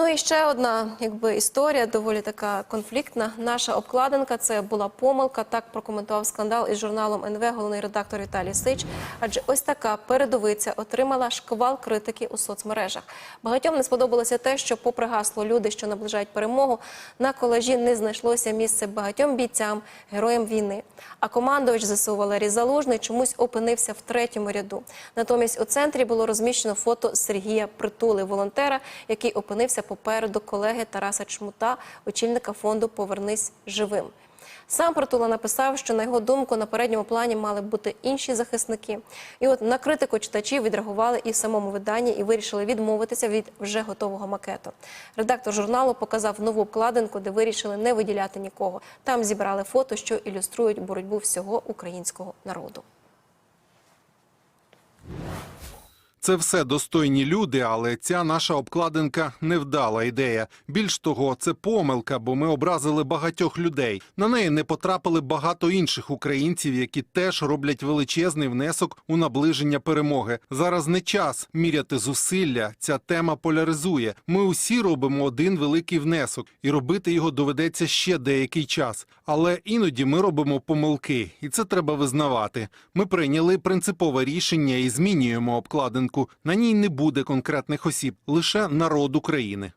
Ну і ще одна якби історія, доволі така конфліктна. Наша обкладинка це була помилка. Так прокоментував скандал із журналом НВ головний редактор Віталій Сич. Адже ось така передовиця отримала шквал критики у соцмережах. Багатьом не сподобалося те, що, попри гасло люди, що наближають перемогу, на колажі не знайшлося місце багатьом бійцям, героям війни. А командувач ЗСУ Валерій Залужний чомусь опинився в третьому ряду. Натомість у центрі було розміщено фото Сергія Притули, волонтера, який опинився попереду колеги Тараса Чмута, очільника фонду Повернись живим. Сам Притула написав, що на його думку на передньому плані мали бути інші захисники. І от на критику читачі відреагували і в самому виданні, і вирішили відмовитися від вже готового макету. Редактор журналу показав нову обкладинку, де вирішили не виділяти нікого. Там зібрали фото, що ілюструють боротьбу всього українського народу. Це все достойні люди, але ця наша обкладинка невдала ідея. Більш того, це помилка, бо ми образили багатьох людей. На неї не потрапили багато інших українців, які теж роблять величезний внесок у наближення перемоги. Зараз не час міряти зусилля. Ця тема поляризує. Ми усі робимо один великий внесок, і робити його доведеться ще деякий час. Але іноді ми робимо помилки, і це треба визнавати. Ми прийняли принципове рішення і змінюємо обкладинку. На ній не буде конкретних осіб, лише народ України.